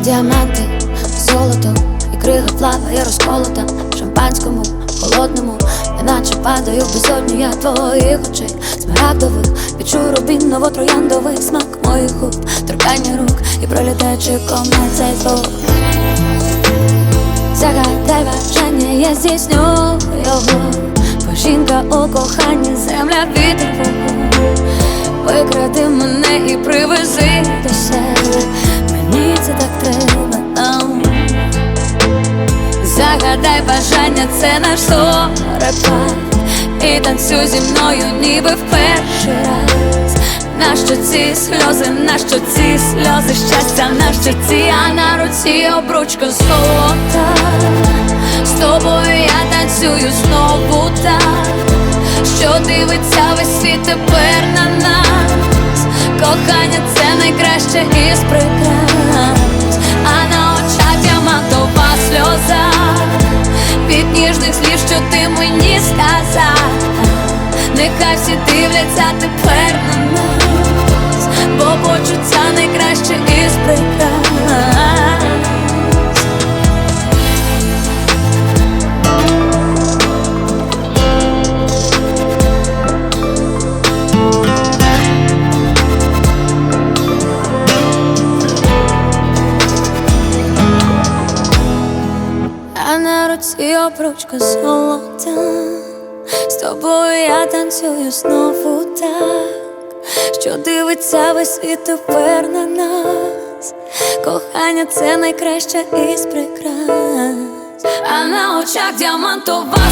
Діаманти, золото і крига плаває розколота в шампанському, холодному, неначе падаю в безодню я твоїх очей, смарагдових, відчу рубіново трояндовий смак моїх губ, торкання рук і пролітаючи комет цей звук. Загадай бажання, я здійсню його. Бо жінка у коханні, земля вогонь Викради мене і привези до себе. Мені це так треба нам Загадай бажання, це наш зорепад І танцюй зі мною, ніби в перший раз. Нащо ці сльози, нащо ці сльози, щастя, нащо ці, а на руці обручка золота. З тобою я танцюю знову так, що дивиться весь світ тепер на. Кохання це найкраще із прикрас, а на очах діамантова сльоза від ніжних слів, що ти мені сказав. Нехай всі дивляться тепер на нас, бо почуття найкраще На обручка золота З тобою я танцюю знову так, що дивиться весь світ тепер на нас. Кохання це найкраще із прикрас, а на очах діамантова